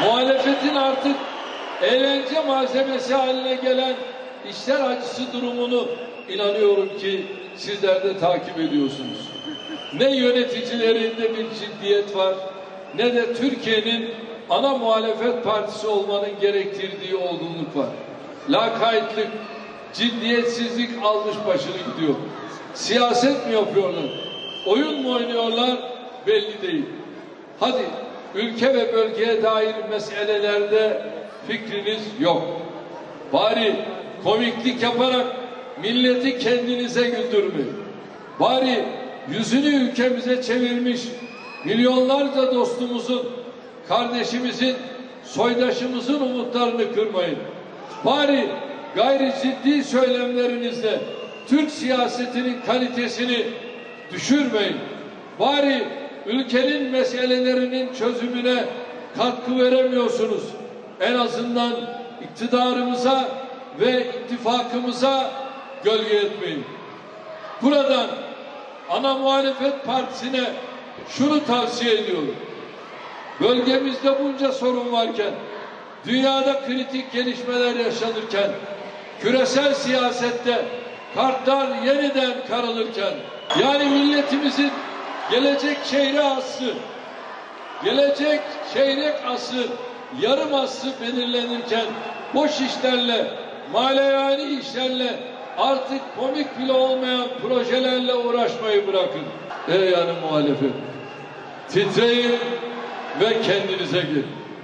muhalefetin artık eğlence malzemesi haline gelen işler acısı durumunu inanıyorum ki sizler de takip ediyorsunuz. Ne yöneticilerinde bir ciddiyet var ne de Türkiye'nin ana muhalefet partisi olmanın gerektirdiği olgunluk var. Lakaytlık, ciddiyetsizlik almış başını gidiyor. Siyaset mi yapıyorlar? Oyun mu oynuyorlar? Belli değil. Hadi ülke ve bölgeye dair meselelerde fikriniz yok. Bari komiklik yaparak milleti kendinize güldürmeyin. Bari yüzünü ülkemize çevirmiş milyonlarca dostumuzun, kardeşimizin, soydaşımızın umutlarını kırmayın. Bari gayri ciddi söylemlerinizle Türk siyasetinin kalitesini düşürmeyin. Bari ülkenin meselelerinin çözümüne katkı veremiyorsunuz. En azından iktidarımıza ve ittifakımıza gölge etmeyin. Buradan ana muhalefet partisine şunu tavsiye ediyorum. Bölgemizde bunca sorun varken, dünyada kritik gelişmeler yaşanırken, küresel siyasette kartlar yeniden karılırken, yani milletimizin gelecek çeyreği aslı, gelecek çeyrek asır, yarım asır belirlenirken boş işlerle, maleyani işlerle artık komik bile olmayan projelerle uğraşmayı bırakın. Ey yani muhalefet. Titreyin ve kendinize gelin.